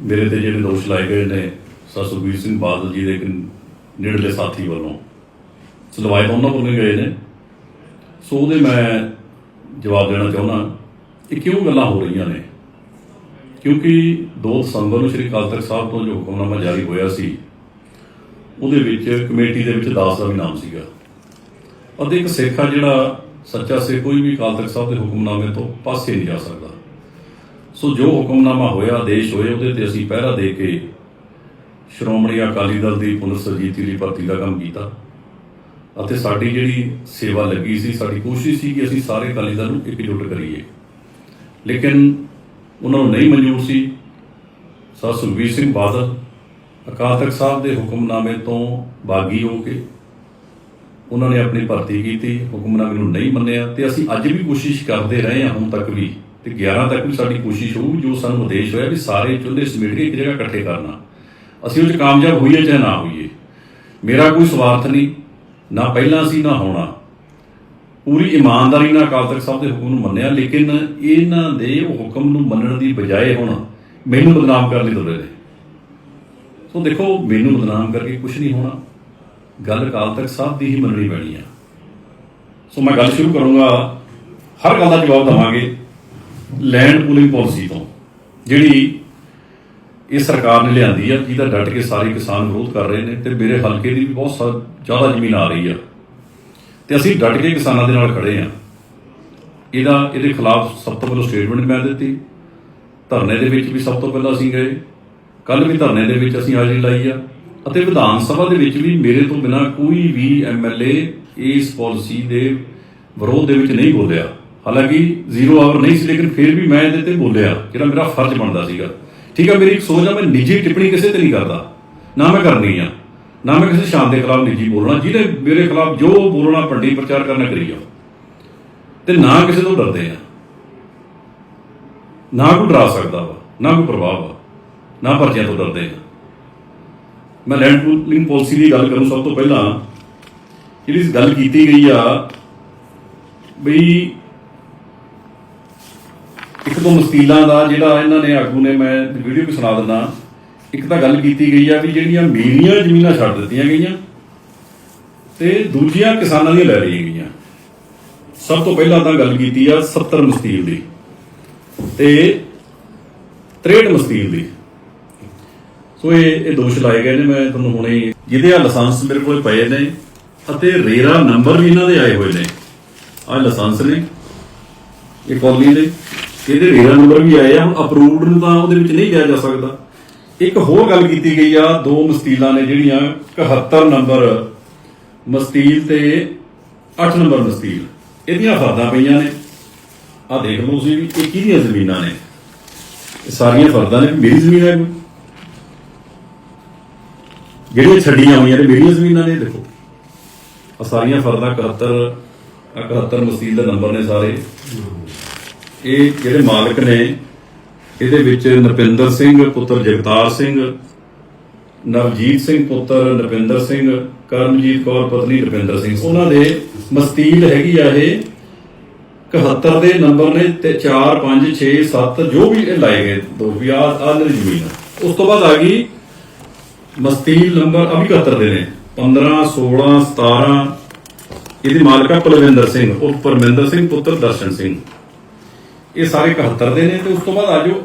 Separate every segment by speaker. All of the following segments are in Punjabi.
Speaker 1: ਮੇਰੇ ਤੇ ਜਿਹੜੇ ਦੋਸ਼ ਲਾਏ ਗਏ ਨੇ ਸਰ ਸੁਖਬੀਰ ਸਿੰਘ ਬਾਦਲ ਜੀ ਦੇ ਇੱਕ ਨੇੜਲੇ ਸਾਥੀ ਵੱਲੋਂ। ਸਲਵਾਇਤ ਉਹਨਾਂ ਵੱਲੋਂ ਗਏ ਨੇ। ਸੋ ਉਹਦੇ ਮੈਂ ਜਵਾਬ ਦੇਣਾ ਚਾਹੁੰਦਾ ਕਿ ਕਿਉਂ ਗੱਲਾਂ ਹੋ ਰਹੀਆਂ ਨੇ? ਕਿਉਂਕਿ 2 ਦਸੰਬਰ ਨੂੰ ਸ੍ਰੀ ਅਕਾਲ ਤਖਤ ਸਾਹਿਬ ਤੋਂ ਜੋ ਹੁਕਮਨਾਮਾ ਜਾਰੀ ਹੋਇਆ ਸੀ, ਉਹਦੇ ਵਿੱਚ ਕਮੇਟੀ ਦੇ ਵਿੱਚ ਦਾਸ ਦਾ ਵੀ ਨਾਮ ਸੀਗਾ। ਅਤੇ ਇੱਕ ਸਿੱਖ ਆ ਜਿਹੜਾ ਸੱਚਾ ਸਿੱਖ, ਕੋਈ ਵੀ ਅਕਾਲ ਤਖਤ ਸਾਹਿਬ ਦੇ ਹੁਕਮਨਾਮੇ ਤੋਂ ਪਾਸੇ ਨਹੀਂ ਜਾ ਸਕਦਾ। ਸੋ ਜੋ ਹੁਕਮਨਾਮਾ ਹੋਇਆ ਆਦੇਸ਼ ਹੋਏ, ਉਹਦੇ ਤੇ ਅਸੀਂ ਪਹਿਰਾ ਦੇ ਕੇ ਸ਼੍ਰੋਮਣੀ ਅਕਾਲੀ ਦਲ ਦੀ ਪੁਨਰ ਸਰਜੀਤੀ ਲਈ ਭਰਤੀ ਦਾ ਕੰਮ ਕੀਤਾ। ਅਤੇ ਸਾਡੀ ਜਿਹੜੀ ਸੇਵਾ ਲੱਗੀ ਸੀ, ਸਾਡੀ ਕੋਸ਼ਿਸ਼ ਸੀ ਕਿ ਅਸੀਂ ਸਾਰੇ ਅਕਾਲੀ ਦਲ ਨੂੰ ਇਕਜੁੱਟ ਕਰੀਏ। ਲੇਕਿਨ ਉਹਨਾਂ ਨੂੰ ਨਹੀਂ ਮਨਜ਼ੂਰ ਸੀ। ਸਰ ਸੁਖਬੀਰ ਸਿੰਘ ਬਾਦਲ ਅਕਾਲ ਤਖਤ ਸਾਹਿਬ ਦੇ ਹੁਕਮਨਾਮੇ ਤੋਂ ਬਾਗੀ ਹੋ ਕੇ ਉਹਨਾਂ ਨੇ ਆਪਣੀ ਭਰਤੀ ਕੀਤੀ। ਹੁਕਮਨਾਮੇ ਨੂੰ ਨਹੀਂ ਮੰਨਿਆ ਤੇ ਅਸੀਂ ਅੱਜ ਵੀ ਕੋਸ਼ਿਸ਼ ਕਰਦੇ ਰਹੇ ਹਾਂ, ਹੁਣ ਤੱਕ ਵੀ। ਤੇ 11 ਤੱਕ ਵੀ ਸਾਡੀ ਕੋਸ਼ਿਸ਼ ਹੋਊ ਜੋ ਸਾਨੂੰ ਉਦੇਸ਼ ਹੋਇਆ ਵੀ ਸਾਰੇ ਚੁੱਲ੍ਹੇ ਸਮੇਟ ਕੇ ਇੱਕ ਜਗ੍ਹਾ ਇਕੱਠੇ ਕਰਨਾ। ਅਸੀਂ ਉਹ 'ਚ ਕਾਮਯਾਬ ਹੋਈਏ ਚਾਹੇ ਨਾ ਹੋਈਏ। ਮੇਰਾ ਕੋਈ ਸਵਾਰਥ ਨਹੀਂ, ਨਾ ਪਹਿਲਾਂ ਸੀ, ਨਾ ਹੋਣਾ। ਪੂਰੀ ਇਮਾਨਦਾਰੀ ਨਾਲ ਅਕਾਲ ਤਖਤ ਸਾਹਿਬ ਦੇ ਹੁਕਮ ਨੂੰ ਮੰਨਿਆ, ਲੇਕਿਨ ਇਹਨਾਂ ਦੇ ਹੁਕਮ ਨੂੰ ਮੰਨਣ ਦੀ ਬਜਾਏ ਹੁਣ ਮੈਨੂੰ ਬਦਨਾਮ ਕਰਨ ਲਈ ਤੁਰੇ ਨੇ। ਸੋ ਦੇਖੋ, ਮੈਨੂੰ ਬਦਨਾਮ ਕਰਕੇ ਕੁਝ ਨਹੀਂ ਹੋਣਾ। ਗੱਲ ਅਕਾਲ ਤਖਤ ਸਾਹਿਬ ਦੀ ਹੀ ਮੰਨਣੀ ਪੈਣੀ ਆ। ਸੋ ਮੈਂ ਗੱਲ ਸ਼ੁਰੂ ਕਰੂੰਗਾ। ਹਰ ਗੱਲ ਦਾ ਜਵਾਬ ਦਵਾਂਗੇ। ਲੈਂਡ ਪੂਲਿੰਗ ਪਾਲਿਸੀ ਤੋਂ, ਜਿਹੜੀ ਇਹ ਸਰਕਾਰ ਨੇ ਲਿਆਂਦੀ ਆ, ਜਿਹਦਾ ਡਟ ਕੇ ਸਾਰੇ ਕਿਸਾਨ ਵਿਰੋਧ ਕਰ ਰਹੇ ਨੇ, ਤੇ ਮੇਰੇ ਹਲਕੇ ਦੀ ਵੀ ਬਹੁਤ ਸਾ- ਜ਼ਿਆਦਾ ਜ਼ਮੀਨ ਆ ਰਹੀ ਆ। ਤੇ ਅਸੀਂ ਡਟ ਕੇ ਕਿਸਾਨਾਂ ਦੇ ਨਾਲ ਖੜੇ ਆ। ਇਹਦਾ, ਇਹਦੇ ਖਿਲਾਫ ਸਭ ਤੋਂ ਪਹਿਲਾਂ ਸਟੇਟਮੈਂਟ ਮੈਂ ਦਿੱਤੀ। ਧਰਨੇ ਦੇ ਵਿੱਚ ਵੀ ਸਭ ਤੋਂ ਪਹਿਲਾਂ ਅਸੀਂ ਗਏ। ਕੱਲ ਵੀ ਧਰਨੇ ਦੇ ਵਿੱਚ ਅਸੀਂ ਹਾਜ਼ਰੀ ਲਾਈ ਆ। ਅਤੇ ਵਿਧਾਨ ਸਭਾ ਦੇ ਵਿੱਚ ਵੀ ਮੇਰੇ ਤੋਂ ਬਿਨਾ ਕੋਈ ਵੀ ਐਮਐਲਏ ਇਸ ਪਾਲਿਸੀ ਦੇ ਵਿਰੋਧ ਦੇ ਵਿੱਚ ਨਹੀਂ ਬੋਲਿਆ। ਹਾਲਾਂਕਿ ਜ਼ੀਰੋ ਆਵਰ ਨਹੀਂ ਸੀ, ਲੇਕਿਨ ਫਿਰ ਵੀ ਮੈਂ ਇਹਦੇ ਤੇ ਬੋਲਿਆ, ਜਿਹੜਾ ਮੇਰਾ ਫਰਜ਼ ਬਣਦਾ ਸੀਗਾ। ਠੀਕ ਆ ਮੇਰੀ ਇੱਕ ਸੋਚ ਆ, ਮੈਂ ਨਿੱਜੀ ਟਿੱਪਣੀ ਕਿਸੇ ਤੇ ਨਹੀਂ ਕਰਦਾ। ਨਾ ਮੈਂ ਕਰਨੀ ਆ, ਨਾ ਮੈਂ ਕਿਸੇ ਸ਼ਾਮ ਦੇ ਖਿਲਾਫ ਨਿੱਜੀ ਬੋਲਣਾ ਜਿਹਨੇ ਮੇਰੇ ਖਿਲਾਫ ਜੋ ਬੋਲਣਾ ਪੰਡੀ ਪ੍ਰਚਾਰ ਕਰਨਾ ਕਰੀ ਜਾਓ। ਤੇ ਨਾ ਕਿਸੇ ਤੋਂ ਡਰਦੇ ਆ। ਨਾ ਕੋਈ ਡਰਾ ਸਕਦਾ ਵਾ, ਨਾ ਕੋਈ ਪ੍ਰਭਾਵ ਆ, ਨਾ ਪਰਚਿਆਂ ਤੋਂ ਡਰਦੇ ਆ। ਮੈਂ ਲੈਂਡ ਪੂਲਿੰਗ ਪਾਲਿਸੀ ਦੀ ਗੱਲ ਕਰੂੰ, ਸਭ ਤੋਂ ਪਹਿਲਾਂ ਜਿਹੜੀ ਗੱਲ ਕੀਤੀ ਗਈ ਆ, ਬਈ ਇੱਕ ਤੋਂ ਮਸਤੀਲਾਂ ਦਾ ਜਿਹੜਾ ਇਹਨਾਂ ਨੇ ਆਗੂ ਨੇ ਮੈਂ ਵੀਡੀਓ ਵੀ ਸੁਣਾ ਦਿੰਦਾ। ਇੱਕ ਤਾਂ ਗੱਲ ਕੀਤੀ ਗਈ ਆ ਵੀ ਜਿਹੜੀਆਂ ਮੇਰੀਆਂ ਜ਼ਮੀਨਾਂ ਛੱਡ ਦਿੱਤੀਆਂ ਗਈਆਂ ਤੇ ਦੂਜੀਆਂ ਕਿਸਾਨਾਂ ਦੀਆਂ ਲੈ ਲਈਆਂ ਗਈਆਂ। ਸਭ ਤੋਂ ਪਹਿਲਾਂ ਤਾਂ ਗੱਲ ਕੀਤੀ ਆ 70 ਮਸਤੀਲ ਦੀ ਤੇ 63 ਮਸਤੀਲ ਦੀ। ਸੋ ਇਹ ਇਹ ਦੋਸ਼ ਲਾਏ ਗਏ ਨੇ, ਮੈਂ ਤੁਹਾਨੂੰ ਹੁਣੇ ਜਿਹਦੇ ਆ ਲਾਇਸੈਂਸ ਮੇਰੇ ਕੋਲ ਪਏ ਨੇ ਅਤੇ ਰੇਰਾ ਨੰਬਰ ਵੀ ਇਹਨਾਂ ਦੇ ਆਏ ਹੋਏ ਨੇ। ਆ ਲਾਇਸੈਂਸ ਨੇ, ਇਹ ਕਾਲਨੀ ਦੇ। ਇਹਦੇ ਰੇਰਾ ਨੰਬਰ ਵੀ ਆਏ ਆ, ਹੁਣ ਅਪਰੂਵਡ ਨੂੰ ਤਾਂ ਉਹਦੇ ਵਿੱਚ ਨਹੀਂ ਗਿਆ ਜਾ ਸਕਦਾ। ਇੱਕ ਹੋਰ ਗੱਲ ਕੀਤੀ ਗਈ ਆ, ਦੋ ਮਸਤੀਲਾਂ ਨੇ ਜਿਹੜੀਆਂ 71 ਨੰਬਰ ਮਸਤੀਲ ਤੇ 8 ਨੰਬਰ ਮਸਤੀਲ। ਇਹਦੀਆਂ ਫਰਦਾਂ ਪਈਆਂ ਨੇ। ਆ ਦੇਖ ਲਓ ਤੁਸੀਂ ਵੀ, ਇਹ ਕਿਹਦੀਆਂ ਜ਼ਮੀਨਾਂ ਨੇ? ਇਹ ਸਾਰੀਆਂ ਫਰਦਾਂ ਨੇ ਮੇਰੀ ਜ਼ਮੀਨ ਹੈ ਜਿਹੜੀਆਂ ਛੱਡੀਆਂ ਹੋਈਆਂ ਨੇ ਮੇਰੀਆਂ ਜ਼ਮੀਨਾਂ ਨੇ ਦੇਖੋ। ਆ ਸਾਰੀਆਂ ਫਰਦਾਂ 71 ਆਹ 71 ਮਸਜਿਦ ਦੇ ਨੰਬਰ ਨੇ ਸਾਰੇ। ਇਹ ਜਿਹੜੇ ਮਾਲਕ ਨੇ, ਇਹਦੇ ਵਿੱਚ ਨਰਪਿੰਦਰ ਸਿੰਘ, ਪੁੱਤਰ ਜਗਤਾਰ ਸਿੰਘ, ਨਵਜੀਤ ਸਿੰਘ ਪੁੱਤਰ ਨਰਪਿੰਦਰ ਸਿੰਘ ਕਰਮਜੀਤ ਕੌਰ ਪਤਨੀ ਰੁਪਿੰਦਰ ਸਿੰਘ। ਉਹਨਾਂ ਦੇ ਮਸਤੀਲ ਹੈਗੀ ਆ ਇਹ 71 ਦੇ ਨੰਬਰ ਨੇ ਤੇ 4 5 6 7 ਜੋ ਵੀ ਇਹ ਲਾਏ ਗਏ ਦੋ ਵੀ ਆ ਆ ਮੇਰੀ ਜ਼ਮੀਨ ਉਸ ਤੋਂ ਬਾਅਦ ਆ ਗਈ ਮਸਤੀਲ ਨੰਬਰ ਅਭੀ 71 ਦੇ ਨੇ। 15 16 17 ਇਹਦੀ ਮਾਲਕਾ ਪਲਵਿੰਦਰ ਸਿੰਘ ਉਹ ਪਰਮਿੰਦਰ ਸਿੰਘ, ਪੁੱਤਰ ਦਰਸ਼ਨ ਸਿੰਘ। ਇਹ ਸਾਰੇ 71 ਦੇ ਨੇ ਤੇ ਉਸ ਤੋਂ ਬਾਅਦ ਆ ਜਾਓ।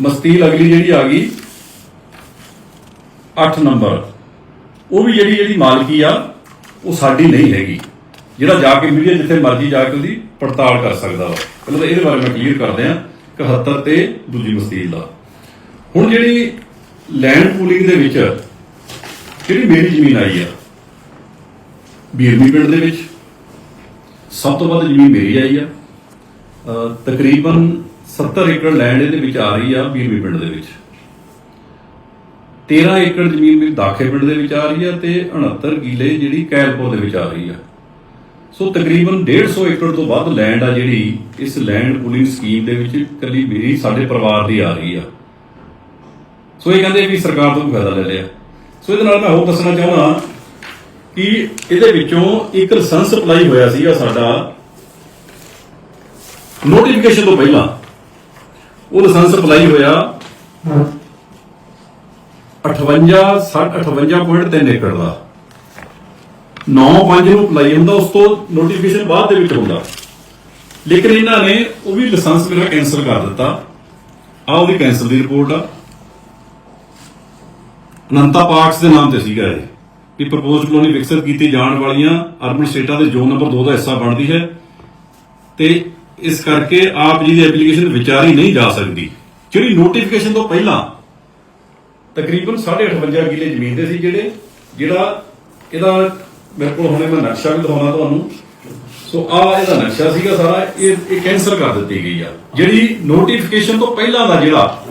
Speaker 1: ਮਸਤੀਲ ਅਗਲੀ ਜਿਹੜੀ ਆ ਗਈ 8 ਨੰਬਰ। ਉਹ ਵੀ ਜਿਹੜੀ ਜਿਹੜੀ ਮਾਲਕੀ ਆ, ਉਹ ਸਾਡੀ ਨਹੀਂ ਹੈਗੀ। ਜਿਹੜਾ ਜਾ ਕੇ ਮੀਡੀਆ ਜਿੱਥੇ ਮਰਜ਼ੀ ਜਾ ਕੇ ਉਹਦੀ ਪੜਤਾਲ ਕਰ ਸਕਦਾ ਵਾ। ਪਹਿਲਾਂ ਤਾਂ ਇਹਦੇ ਬਾਰੇ ਮੈਂ ਕਲੀਅਰ ਕਰਦੇ ਆ 71 ਤੇ ਦੂਜੀ ਮਸਤੀਲ ਦਾ। ਹੁਣ ਜਿਹੜੀ ਲੈਂਡ ਪੂਲਿੰਗ ਦੇ ਵਿੱਚ, ਜਿਹੜੀ ਮੇਰੀ ਜ਼ਮੀਨ ਆਈ ਆ, ਬੀਰਮੀ ਪਿੰਡ ਦੇ ਵਿੱਚ, ਸਭ ਤੋਂ ਵੱਧ ਜ਼ਮੀਨ ਮੇਰੀ ਆਈ ਆ। ਤਕਰੀਬਨ 70 ਏਕੜ ਲੈਂਡ ਇਹਦੇ ਵਿੱਚ ਆ ਰਹੀ ਆ ਬੀਰਮੀ ਪਿੰਡ ਦੇ ਵਿੱਚ। 13 ਏਕੜ ਜ਼ਮੀਨ ਵੀ ਦਾਖੇ ਪਿੰਡ ਦੇ ਵਿੱਚ ਆ ਰਹੀ ਆ ਤੇ 69 ਕਿਲੇ ਜਿਹੜੀ ਕੈਲਪੁਰ ਦੇ ਵਿੱਚ ਆ ਰਹੀ ਆ। ਸੋ ਤਕਰੀਬਨ 150 ਏਕੜ ਤੋਂ ਵੱਧ ਲੈਂਡ ਆ ਜਿਹੜੀ ਇਸ ਲੈਂਡ ਪੂਲਿੰਗ ਸਕੀਮ ਦੇ ਵਿੱਚ ਇਕੱਲੀ ਮੇਰੀ, ਸਾਡੇ ਪਰਿਵਾਰ ਦੀ ਆ ਰਹੀ ਆ। ਸੋ ਇਹ ਕਹਿੰਦੇ ਵੀ ਸਰਕਾਰ ਤੋਂ ਵੀ ਫਾਇਦਾ ਲੈ ਲਿਆ। ਸੋ ਇਹਦੇ ਨਾਲ ਮੈਂ ਹੋਰ ਦੱਸਣਾ ਚਾਹੁੰਦਾ ਕਿ ਇਹਦੇ ਵਿੱਚੋਂ ਇੱਕ ਲਾਇਸੈਂਸ ਅਪਲਾਈ ਹੋਇਆ ਸੀਗਾ ਸਾਡਾ ਨੋਟੀਫਿਕੇਸ਼ਨ ਤੋਂ ਪਹਿਲਾਂ ਉਹ ਲਾਇਸੈਂਸ ਅਪਲਾਈ ਹੋਇਆ 58 58.3 ਏਕੜ ਦਾ। 9-5 ਨੂੰ ਅਪਲਾਈ ਹੁੰਦਾ ਉਸ ਤੋਂ ਨੋਟੀਫਿਕੇਸ਼ਨ ਬਾਅਦ ਦੇ ਵਿੱਚ ਹੁੰਦਾ। ਲੇਕਿਨ ਇਹਨਾਂ ਨੇ ਉਹ ਵੀ ਲਾਇਸੈਂਸ ਮੇਰਾ ਕੈਨਸਲ ਕਰ ਦਿੱਤਾ। ਆ ਉਹਦੀ ਕੈਨਸਲ ਦੀ ਰਿਪੋਰਟ ਆ। ਅਨੰਤਾ ਪਾਰਕਸ ਦੇ ਨਾਮ ਤੇ ਸੀਗਾ ਇਹ। ਵੀ ਪ੍ਰਪੋਜ਼ਡ ਕਲੋਨੀ ਵਿਕਸਿਤ ਕੀਤੀ ਜਾਣ ਵਾਲੀਆਂ ਅਰਬਨ ਸਟੇਟਾਂ ਦੇ ਜ਼ੋਨ ਨੰਬਰ 2 ਦਾ ਹਿੱਸਾ ਬਣਦੀ ਹੈ। ਤੇ ਇਸ ਕਰਕੇ ਆਪ ਜੀ ਦੀ ਐਪਲੀਕੇਸ਼ਨ ਵਿਚਾਰੀ ਨਹੀਂ ਜਾ ਸਕਦੀ। ਜਿਹੜੀ ਨੋਟੀਫਿਕੇਸ਼ਨ ਤੋਂ ਪਹਿਲਾਂ ਤਕਰੀਬਨ 58 ਕਿੱਲੇ ਜ਼ਮੀਨ ਦੇ ਸੀ ਜਿਹੜੇ ਜਿਹੜਾ ਇਹਦਾ ਮੇਰੇ ਕੋਲ ਹੁਣੇ ਮੈਂ ਨਕਸ਼ਾ ਵੀ ਦਿਖਾਉਣਾ ਤੁਹਾਨੂੰ। ਸੋ ਆ ਇਹਦਾ ਨਕਸ਼ਾ ਸੀਗਾ ਸਾਰਾ ਇਹ ਇਹ ਕੈਂਸਲ ਕਰ ਦਿੱਤੀ ਗਈ ਆ। ਜਿਹੜੀ ਨੋਟੀਫਿਕੇਸ਼ਨ ਤੋਂ ਪਹਿਲਾਂ ਦਾ ਜਿਹੜਾ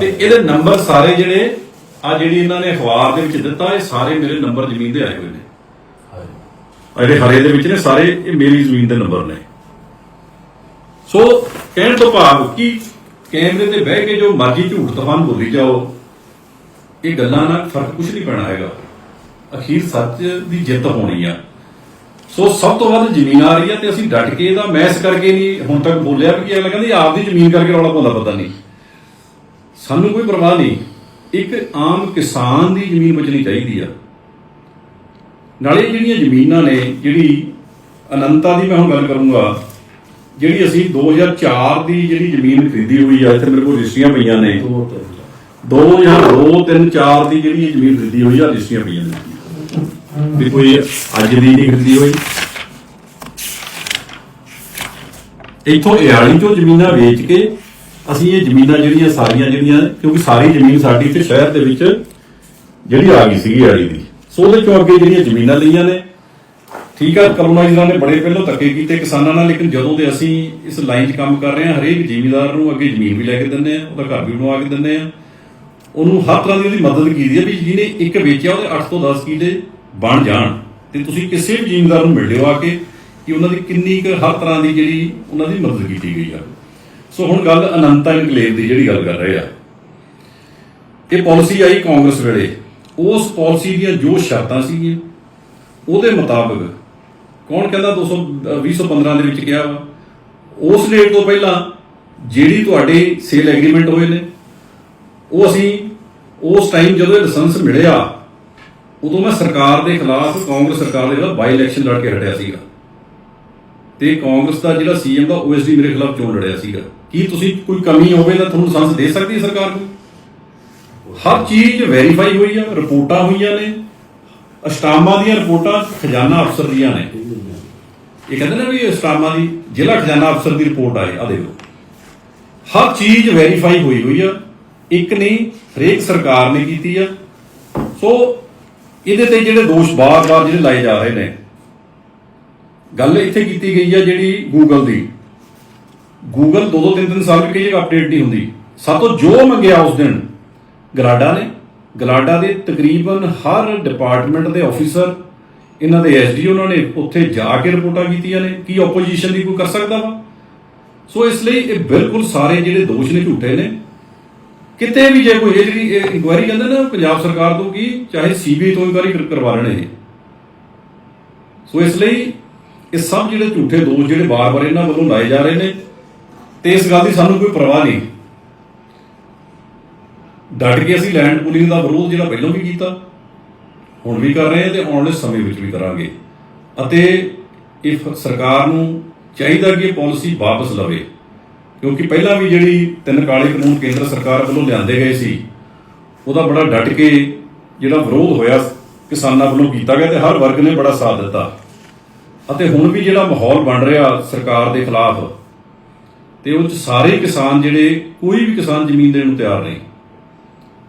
Speaker 1: ਤੇ ਇਹਦੇ ਨੰਬਰ ਸਾਰੇ ਜਿਹੜੇ ਆ ਜਿਹੜੀ ਇਹਨਾਂ ਨੇ ਅਖਬਾਰ ਦੇ ਵਿੱਚ ਦਿੱਤਾ ਇਹ ਸਾਰੇ ਮੇਰੇ ਨੰਬਰ ਜ਼ਮੀਨ ਦੇ ਆਏ ਹੋਏ ਨੇ। ਜਿਹੜੇ ਹਰੇ ਦੇ ਵਿੱਚ ਨੇ ਸਾਰੇ ਇਹ ਮੇਰੀ ਜ਼ਮੀਨ ਦੇ ਨੰਬਰ ਨੇ। ਸੋ ਕਹਿਣ ਤੋਂ ਭਾਵ ਕਿ ਕੈਮਰੇ ਤੇ ਬਹਿ ਕੇ ਜੋ ਮਰਜ਼ੀ ਝੂਠ ਤਫਾਨ ਬੋਲੀ ਜਾਓ, ਇਹ ਗੱਲਾਂ ਨਾਲ ਫ਼ਰਕ ਕੁਝ ਨਹੀਂ ਪੈਣਾ ਹੈਗਾ। ਅਖੀਰ ਸੱਚ ਦੀ ਜਿੱਤ ਹੋਣੀ ਆ। ਸੋ ਸਭ ਤੋਂ ਵੱਧ ਜ਼ਮੀਨ ਆ ਰਹੀ ਆ ਤੇ ਅਸੀਂ ਡਟ ਕੇ ਇਹਦਾ ਮੈਸ ਕਰਕੇ ਨਹੀਂ ਹੁਣ ਤੱਕ ਬੋਲਿਆ ਵੀ ਅਗਲਾ ਕਹਿੰਦੇ ਆਪਦੀ ਜ਼ਮੀਨ ਕਰਕੇ ਰੌਲਾ ਪਾਉਂਦਾ ਪਤਾ ਨਹੀਂ। ਸਾਨੂੰ ਕੋਈ ਪਰਵਾਹ ਨਹੀਂ। ਇੱਕ ਆਮ ਕਿਸਾਨ ਦੀ ਜ਼ਮੀਨ ਬਚਣੀ ਚਾਹੀਦੀ ਆ। ਨਾਲੇ ਜਿਹੜੀਆਂ ਜ਼ਮੀਨਾਂ ਨੇ, ਜਿਹੜੀ ਅਨੰਤਾ ਦੀ ਮੈਂ ਹੁਣ ਗੱਲ ਕਰੂੰਗਾ ਜਿਹੜੀ ਅਸੀਂ 2004 ਦੀ ਜਿਹੜੀ ਜ਼ਮੀਨ ਖਰੀਦੀ ਹੋਈ ਆ ਇੱਥੇ ਮੇਰੇ ਕੋਲ ਰਜਿਸਟਰੀਆਂ ਪਈਆਂ ਨੇ। 2002 3 4 ਦੀ ਜਿਹੜੀ ਜ਼ਮੀਨ ਖਰੀਦੀ ਹੋਈ ਆ ਰਜਿਸਟਰੀਆਂ ਪਈਆਂ ਨੇ। ਵੀ ਕੋਈ ਅੱਜ ਦੀ ਨਹੀਂ ਖਰੀਦੀ ਹੋਈ। ਇੱਥੋਂ ਇਆਲੀ ਚੋਂ ਜ਼ਮੀਨਾਂ ਵੇਚ ਕੇ ਅਸੀਂ ਇਹ ਜ਼ਮੀਨਾਂ ਜਿਹੜੀਆਂ ਸਾਰੀਆਂ ਜਿਹੜੀਆਂ ਕਿਉਂਕਿ ਸਾਰੀ ਜ਼ਮੀਨ ਸਾਡੀ ਤੇ ਸ਼ਹਿਰ ਦੇ ਵਿੱਚ ਜਿਹੜੀ ਆ ਗਈ ਸੀਗੀ ਇਆਲੀ ਦੀ। ਸੋ ਉਹਦੇ ਚੋਂ ਅੱਗੇ ਜਿਹੜੀਆਂ ਜ਼ਮੀਨਾਂ ਲਈਆਂ ਨੇ ਠੀਕ ਆ, ਕਲੋਨਾਈਜ਼ਰਾਂ ਨੇ ਬੜੇ ਪਹਿਲਾਂ ਧੱਕੇ ਕੀਤੇ ਕਿਸਾਨਾਂ ਨਾਲ, ਲੇਕਿਨ ਜਦੋਂ ਦੇ ਅਸੀਂ ਇਸ ਲਾਈਨ 'ਚ ਕੰਮ ਕਰ ਰਹੇ ਹਾਂ, ਹਰੇਕ ਜ਼ਿਮੀਂਦਾਰ ਨੂੰ ਅੱਗੇ ਜ਼ਮੀਨ ਵੀ ਲੈ ਕੇ ਦਿੰਦੇ ਆ ਉਹਦਾ ਘਰ ਵੀ ਬਣਵਾ ਕੇ ਦਿੰਦੇ ਆ ਉਹਨੂੰ ਹਰ ਤਰ੍ਹਾਂ ਦੀ ਉਹਦੀ ਮਦਦ ਕੀਤੀ ਹੈ ਵੀ ਜਿਹਨੇ ਇੱਕ ਵੇਚਿਆ, ਉਹਦੇ 8 ਤੋਂ 10 ਕਿੱਲੇ ਬਣ ਜਾਣ। ਤੇ ਤੁਸੀਂ ਕਿਸੇ ਵੀ ਜ਼ਿਮੀਂਦਾਰ ਨੂੰ ਮਿਲ ਲਿਓ ਆ ਕੇ ਕਿ ਉਹਨਾਂ ਦੀ ਕਿੰਨੀ ਕੁ ਹਰ ਤਰ੍ਹਾਂ ਦੀ ਜਿਹੜੀ ਉਹਨਾਂ ਦੀ ਮਦਦ ਕੀਤੀ ਗਈ ਆ। ਸੋ ਹੁਣ ਗੱਲ ਅਨੰਤਾ ਇਨਕਲੇਵ ਦੀ ਜਿਹੜੀ ਗੱਲ ਕਰ ਰਹੇ ਆ। ਇਹ ਪਾਲਿਸੀ ਆਈ ਕਾਂਗਰਸ ਵੇਲੇ। ਉਸ ਪਾਲਿਸੀ ਦੀਆਂ ਜੋ ਸ਼ਰਤਾਂ ਸੀਗੀਆਂ, ਉਹਦੇ ਮੁਤਾਬਕ ਕੌਣ ਕਹਿੰਦਾ 200 ਅਹ 2015 ਦੇ ਵਿੱਚ ਕਿਹਾ ਵਾ? ਉਸ ਡੇਟ ਤੋਂ ਪਹਿਲਾਂ ਜਿਹੜੀ ਤੁਹਾਡੇ ਸੇਲ ਐਗਰੀਮੈਂਟ ਹੋਏ ਨੇ, ਉਹ ਅਸੀਂ ਉਸ ਟਾਈਮ ਜਦੋਂ ਇਹ ਲਾਇਸੈਂਸ ਮਿਲਿਆ, ਉਦੋਂ ਮੈਂ ਸਰਕਾਰ ਦੇ ਖਿਲਾਫ, ਕਾਂਗਰਸ ਸਰਕਾਰ ਦੇ ਖਿਲਾਫ ਬਾਈ ਇਲੈਕਸ਼ਨ ਲੜ ਕੇ ਹਟਿਆ ਸੀਗਾ। ਤੇ ਕਾਂਗਰਸ ਦਾ ਜਿਹੜਾ ਸੀਐਮ ਦਾ ਓਐਸਡੀ ਮੇਰੇ ਖਿਲਾਫ ਚੋਣ ਲੜਿਆ ਸੀਗਾ? ਕੀ ਤੁਸੀਂ ਕੋਈ ਕਮੀ ਹੋਵੇ ਤਾਂ ਤੁਹਾਨੂੰ ਲਾਇਸੈਂਸ ਦੇ ਸਕਦੀ ਹੈ ਸਰਕਾਰ ਨੂੰ ਹਰ ਚੀਜ਼ ਵੈਰੀਫਾਈ ਹੋਈ ਆ, ਰਿਪੋਰਟਾਂ ਹੋਈਆਂ ਨੇ ਅਸਟਾਮਾ ਦੀਆਂ ਰਿਪੋਰਟਾਂ ਖਜ਼ਾਨਾ ਅਫਸਰ ਦੀਆਂ ਨੇ। ਇਹ ਕਹਿੰਦੇ ਨੇ ਵੀ ਅਸਟਾਮਾ ਦੀ ਜ਼ਿਲ੍ਹਾ ਖਜ਼ਾਨਾ ਅਫਸਰ ਦੀ ਰਿਪੋਰਟ ਆਏ ਆ ਦੇਖੋ। ਹਰ ਚੀਜ਼ ਵੈਰੀਫਾਈ ਹੋਈ ਹੋਈ ਆ, ਇੱਕ ਨਹੀਂ, ਹਰੇਕ ਸਰਕਾਰ ਨੇ ਕੀਤੀ ਆ। ਸੋ ਇਹਦੇ ਤੇ ਜਿਹੜੇ ਦੋਸ਼ ਬਾਰ-ਬਾਰ ਜਿਹੜੇ ਲਾਏ ਜਾ ਰਹੇ ਨੇ, ਗੱਲ ਇੱਥੇ ਕੀਤੀ ਗਈ ਆ ਜਿਹੜੀ ਗੂਗਲ ਦੀ। ਗੂਗਲ ਦੋ ਦੋ ਤਿੰਨ ਤਿੰਨ ਸਾਲ ਵੀ ਕਈ ਜਗ੍ਹਾ ਅਪਡੇਟ ਨਹੀਂ ਹੁੰਦੀ। ਸਾਤੋਂ ਜੋ ਮੰਗਿਆ ਉਸ ਦਿਨ ਗਰਾਡਾ ਨੇ ਗਲਾਡਾ ਦੇ ਤਕਰੀਬਨ ਹਰ ਡਿਪਾਰਟਮੈਂਟ ਦੇ ਆਫੀਸਰ, ਇਹਨਾਂ ਦੇ ਐਸਡੀ ਉਹਨਾਂ ਨੇ ਉੱਥੇ ਜਾ ਕੇ ਰਿਪੋਰਟਾਂ ਕੀਤੀਆਂ ਨੇ। ਕੀ ਆਪੋਜੀਸ਼ਨ ਦੀ ਕੋਈ ਕਰ ਸਕਦਾ ਵਾ? ਸੋ ਇਸ ਲਈ ਇਹ ਬਿਲਕੁਲ ਸਾਰੇ ਜਿਹੜੇ ਦੋਸ਼ ਨੇ, ਝੂਠੇ ਨੇ। ਕਿਤੇ ਵੀ ਜੇ ਕੋਈ ਇਹ ਜਿਹੜੀ ਇਨਕੁਆਇਰੀ ਕਹਿੰਦੇ ਨਾ ਪੰਜਾਬ ਸਰਕਾਰ ਤੋਂ ਕੀ ਚਾਹੇ ਸੀਬੀਆਈ ਤੋਂ ਇਨਕੁਆਇਰੀ ਕਰਵਾ ਲੈਣ ਇਹ। ਸੋ ਇਸ ਲਈ ਇਹ ਸਭ ਜਿਹੜੇ ਝੂਠੇ ਦੋਸ਼ ਜਿਹੜੇ ਵਾਰ-ਵਾਰ ਇਹਨਾਂ ਵੱਲੋਂ ਲਾਏ ਜਾ ਰਹੇ ਨੇ, ਤੇ ਇਸ ਗੱਲ ਦੀ ਸਾਨੂੰ ਕੋਈ ਪਰਵਾਹ ਨਹੀਂ। ਡਟ ਕੇ ਅਸੀਂ ਲੈਂਡ ਪੁਲਿੰਗ ਦਾ ਵਿਰੋਧ ਜਿਹੜਾ ਪਹਿਲਾਂ ਵੀ ਕੀਤਾ, ਹੁਣ ਵੀ ਕਰ ਰਹੇ ਹਾਂ ਤੇ ਆਉਣ ਵਾਲੇ ਸਮੇਂ ਵਿੱਚ ਵੀ ਕਰਾਂਗੇ। ਅਤੇ ਇਹ ਫ- ਸਰਕਾਰ ਨੂੰ ਚਾਹੀਦਾ ਕਿ ਇਹ ਪਾਲਿਸੀ ਵਾਪਸ ਲਵੇ, ਕਿਉਂਕਿ ਪਹਿਲਾਂ ਵੀ ਜਿਹੜੀ ਤਿੰਨ ਕਾਲੇ ਕਾਨੂੰਨ ਕੇਂਦਰ ਸਰਕਾਰ ਵੱਲੋਂ ਲਿਆਂਦੇ ਗਏ ਸੀ, ਉਹਦਾ ਬੜਾ ਡਟ ਕੇ ਜਿਹੜਾ ਵਿਰੋਧ ਹੋਇਆ ਕਿਸਾਨਾਂ ਵੱਲੋਂ ਕੀਤਾ ਗਿਆ ਤੇ ਹਰ ਵਰਗ ਨੇ ਬੜਾ ਸਾਥ ਦਿੱਤਾ। ਅਤੇ ਹੁਣ ਵੀ ਜਿਹੜਾ ਮਾਹੌਲ ਬਣ ਰਿਹਾ ਸਰਕਾਰ ਦੇ ਖਿਲਾਫ, ਤੇ ਉਹ ਚ ਸਾਰੇ ਕਿਸਾਨ ਜਿਹੜੇ, ਕੋਈ ਵੀ ਕਿਸਾਨ ਜ਼ਮੀਨ ਦੇਣ ਨੂੰ ਤਿਆਰ ਨਹੀਂ।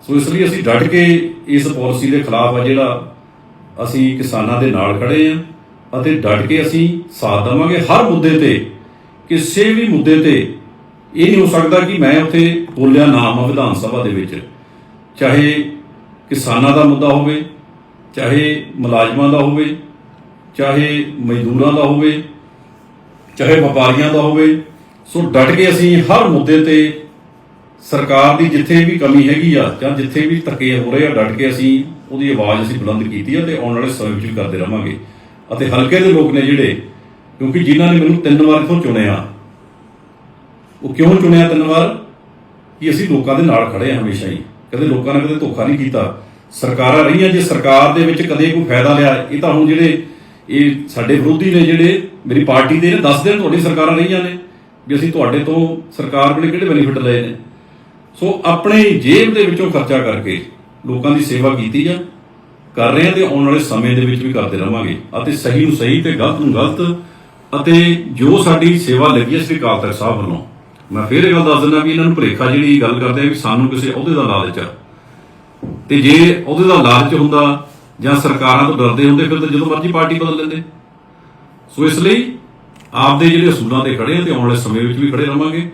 Speaker 1: ਸੋ ਇਸ ਲਈ ਅਸੀਂ ਡਟ ਕੇ ਇਸ ਪਾਲਿਸੀ ਦੇ ਖਿਲਾਫ ਆ ਜਿਹੜਾ ਅਸੀਂ ਕਿਸਾਨਾਂ ਦੇ ਨਾਲ ਖੜੇ ਆ ਅਤੇ ਡਟ ਕੇ ਅਸੀਂ ਸਾਥ ਦੇਵਾਂਗੇ। ਹਰ ਮੁੱਦੇ ਤੇ, ਕਿਸੇ ਵੀ ਮੁੱਦੇ ਤੇ ਇਹ ਨਹੀਂ ਹੋ ਸਕਦਾ ਕਿ ਮੈਂ ਉੱਥੇ ਬੋਲਿਆ ਨਾਮ ਆ ਵਿਧਾਨ ਸਭਾ ਦੇ ਵਿੱਚ। ਚਾਹੇ ਕਿਸਾਨਾਂ ਦਾ ਮੁੱਦਾ ਹੋਵੇ, ਚਾਹੇ ਮੁਲਾਜ਼ਮਾਂ ਦਾ ਹੋਵੇ, ਚਾਹੇ ਮਜ਼ਦੂਰਾਂ ਦਾ ਹੋਵੇ, ਚਾਹੇ ਵਪਾਰੀਆਂ ਦਾ ਹੋਵੇ। ਸੋ ਡਟ ਕੇ ਅਸੀਂ ਹਰ ਮੁੱਦੇ ਤੇ ਸਰਕਾਰ ਦੀ ਜਿੱਥੇ ਵੀ ਕਮੀ ਹੈਗੀ ਆ ਜਾਂ ਜਿੱਥੇ ਵੀ ਧੱਕੇ ਹੋ ਰਹੇ ਆ, ਡਟ ਕੇ ਅਸੀਂ ਉਹਦੀ ਆਵਾਜ਼ ਅਸੀਂ ਬੁਲੰਦ ਕੀਤੀ ਆ ਤੇ ਆਉਣ ਵਾਲੇ ਸਮੇਂ ਵਿੱਚ ਵੀ ਕਰਦੇ ਰਵਾਂਗੇ। ਅਤੇ ਹਲਕੇ ਦੇ ਲੋਕ ਨੇ ਜਿਹੜੇ, ਕਿਉਂਕਿ ਜਿਨ੍ਹਾਂ ਨੇ ਮੈਨੂੰ ਤਿੰਨ ਵਾਰ ਇੱਥੋਂ ਚੁਣਿਆ, ਉਹ ਕਿਉਂ ਚੁਣਿਆ ਤਿੰਨ ਵਾਰ? ਕਿ ਅਸੀਂ ਲੋਕਾਂ ਦੇ ਨਾਲ ਖੜੇ ਹਾਂ ਹਮੇਸ਼ਾ ਹੀ। ਕਦੇ ਲੋਕਾਂ ਨੇ ਕਦੇ ਧੋਖਾ ਨਹੀਂ ਕੀਤਾ। ਸਰਕਾਰਾਂ ਰਹੀਆਂ, ਜੇ ਸਰਕਾਰ ਦੇ ਵਿੱਚ ਕਦੇ ਕੋਈ ਫਾਇਦਾ ਲਿਆ, ਇਹ ਤਾਂ ਹੁਣ ਜਿਹੜੇ, ਇਹ ਸਾਡੇ ਵਿਰੋਧੀ ਨੇ ਜਿਹੜੇ, ਮੇਰੀ ਪਾਰਟੀ ਦੇ ਨੇ, ਦੱਸ ਦਿਨ ਤੁਹਾਡੀ ਸਰਕਾਰਾਂ ਰਹੀਆਂ ਨੇ, ਵੀ ਅਸੀਂ ਤੁਹਾਡੇ ਤੋਂ ਸਰਕਾਰ ਵੇਲੇ ਕਿਹੜੇ ਬੈਨੀਫਿਟ ਲਏ ਨੇ? ਸੋ ਆਪਣੇ ਜੇਬ ਦੇ ਵਿੱਚੋਂ ਖਰਚਾ ਕਰਕੇ ਲੋਕਾਂ ਦੀ ਸੇਵਾ ਕੀਤੀ ਆ ਕਰ ਰਹੇ ਹਾਂ ਤੇ ਆਉਣ ਵਾਲੇ ਸਮੇਂ ਦੇ ਵਿੱਚ ਵੀ ਕਰਦੇ ਰਵਾਂਗੇ। ਅਤੇ ਸਹੀ ਨੂੰ ਸਹੀ ਤੇ ਗਲਤ ਨੂੰ ਗਲਤ ਅਤੇ ਜੋ ਸਾਡੀ ਸੇਵਾ ਲੱਗੀ ਹੈ, ਸ੍ਰੀ ਅਕਾਲ ਤਖਤ ਸਾਹਿਬ ਵੱਲੋਂ। ਮੈਂ ਫੇਰ ਇਹ ਗੱਲ ਦੱਸ ਦਿੰਦਾ ਵੀ ਇਹਨਾਂ ਨੂੰ ਭੁਲੇਖਾ ਜਿਹੜੀ ਗੱਲ ਕਰਦੇ ਆ ਵੀ ਸਾਨੂੰ ਕਿਸੇ ਅਹੁਦੇ ਦਾ ਲਾਲਚ ਆ। ਤੇ ਜੇ ਅਹੁਦੇ ਦਾ ਲਾਲਚ ਹੁੰਦਾ ਜਾਂ ਸਰਕਾਰਾਂ ਤੋਂ ਡਰਦੇ ਹੁੰਦੇ, ਫਿਰ ਤਾਂ ਜਦੋਂ ਮਰਜ਼ੀ ਪਾਰਟੀ ਬਦਲ ਲੈਂਦੇ। ਸੋ ਇਸ ਲਈ ਆਪਦੇ ਜਿਹੜੇ ਅਸੂਲਾਂ ਤੇ ਖੜੇ ਆ ਤੇ ਆਉਣ ਵਾਲੇ ਸਮੇਂ ਵਿੱਚ ਵੀ ਖੜੇ ਰਵਾਂਗੇ।